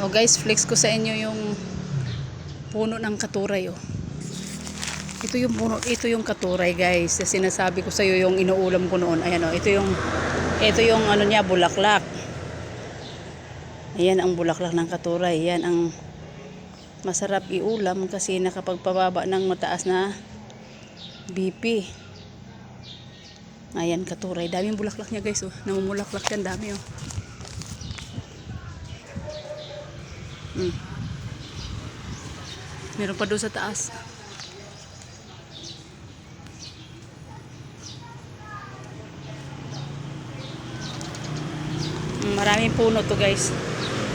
Oh guys, flex ko sa inyo yung puno ng katuray oh. Ito yung puno, ito yung katuray guys. Na sinasabi ko sa iyo yung inuulam ko noon. Ayan oh, ito yung ito yung ano niya bulaklak. Ayan ang bulaklak ng katuray. Yan ang masarap iulam kasi nakapagpababa ng mataas na BP. Ayan katuray. Daming bulaklak niya guys oh. Namumulaklak yan dami oh. Mm. Meron pa doon sa taas. Maraming puno to guys.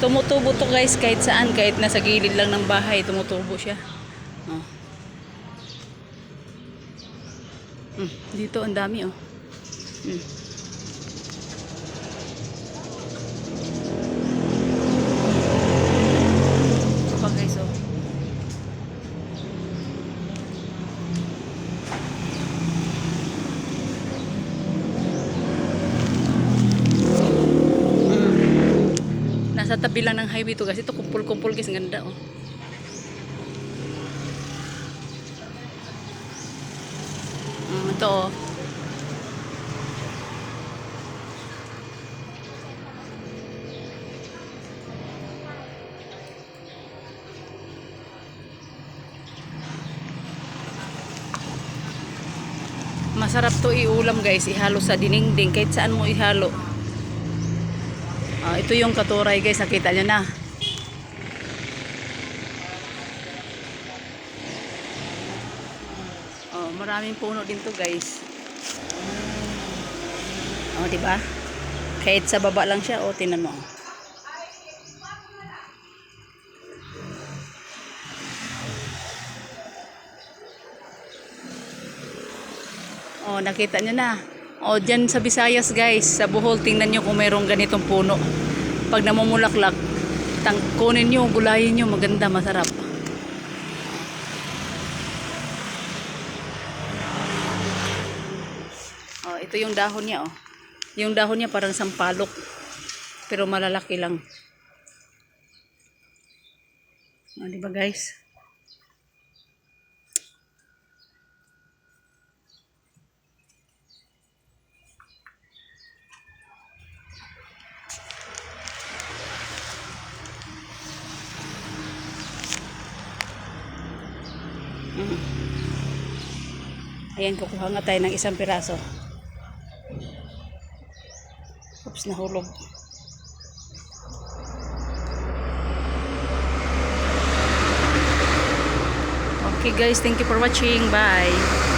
Tumutubo to guys kahit saan, kahit nasa gilid lang ng bahay, tumutubo siya. Oh. Mm, dito ang dami oh. Mm. Ito pa guys oh. Nasa tabi lang ng highway to guys. Ito kumpul-kumpul guys. Ang ganda oh. Mm, ito oh. Masarap to iulam guys. Ihalo sa dinengding. Kahit saan mo ihalo. Ah, ito yung katuray guys, nakita nyo na. Oh, maraming puno din to guys. Oh, di ba? Kahit sa baba lang siya, oh, tinan mo. Oh, nakita nyo na. Oh, dyan sa Visayas guys, sa Bohol, tingnan nyo kung mayroong ganitong puno. Pag namumulaklak, tang kunin nyo, gulayin nyo, maganda, masarap. Oh, ito yung dahon niya, oh. Yung dahon niya parang sampalok. Pero malalaki lang. Oh, di ba guys? Ayan, kukuha nga tayo ng isang piraso. Oops, nahulog. Okay guys, thank you for watching. Bye.